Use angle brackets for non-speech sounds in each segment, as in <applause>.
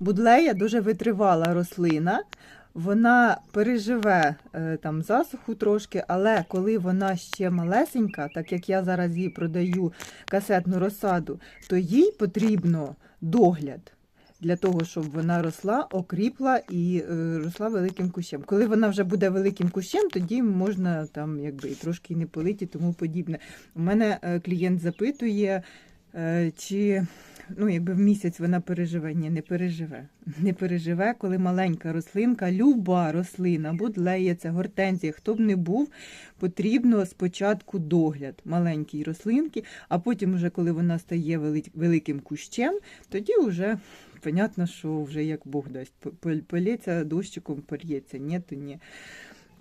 Будлея дуже витривала рослина. Вона переживе е, там засуху трошки, але коли вона ще малесенька, так як я зараз їй продаю касетну розсаду, то їй потрібно догляд для того, щоб вона росла, окріпла і е, росла великим кущем. Коли вона вже буде великим кущем, тоді можна там якби і трошки не полити тому подібне. У мене е, клієнт запитує, чи ну, якби в місяць вона переживе. Ні, не переживе. Не переживе, коли маленька рослинка, люба рослина, будлеється, гортензія, хто б не був, потрібно спочатку догляд маленькій рослинки, а потім, вже коли вона стає великим кущем, тоді вже понятно, що вже як Бог дасть. Полється дощиком, польється, ні, то ні.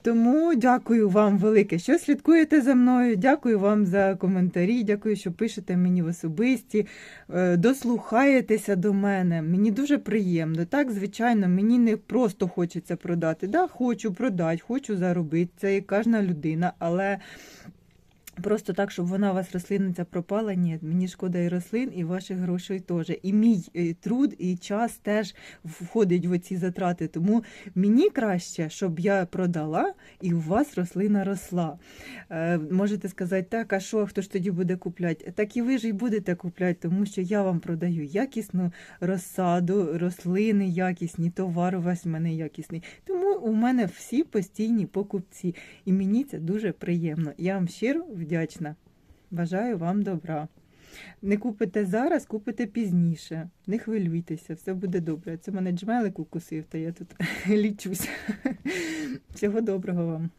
Тому дякую вам велике, що слідкуєте за мною. Дякую вам за коментарі. Дякую, що пишете мені в особисті, е, дослухаєтеся до мене. Мені дуже приємно. Так, звичайно, мені не просто хочеться продати. Да, хочу продати, хочу заробити. Це і кожна людина, але. Просто так, щоб вона у вас рослинниця пропала, ні, мені шкода і рослин, і ваших грошей теж. І мій е, труд, і час теж входить в оці затрати. Тому мені краще, щоб я продала і у вас рослина росла. Е, можете сказати, так, а що, хто ж тоді буде купляти? Так і ви ж і будете купляти, тому що я вам продаю якісну розсаду, рослини якісні, товар у вас в мене якісний. Тому у мене всі постійні покупці. І мені це дуже приємно. Я вам щиро вдячна. Бажаю вам добра. Не купите зараз, купите пізніше. Не хвилюйтеся, все буде добре. Це мене джмелик укусив, та я тут <laughs> лічусь. Всього доброго вам.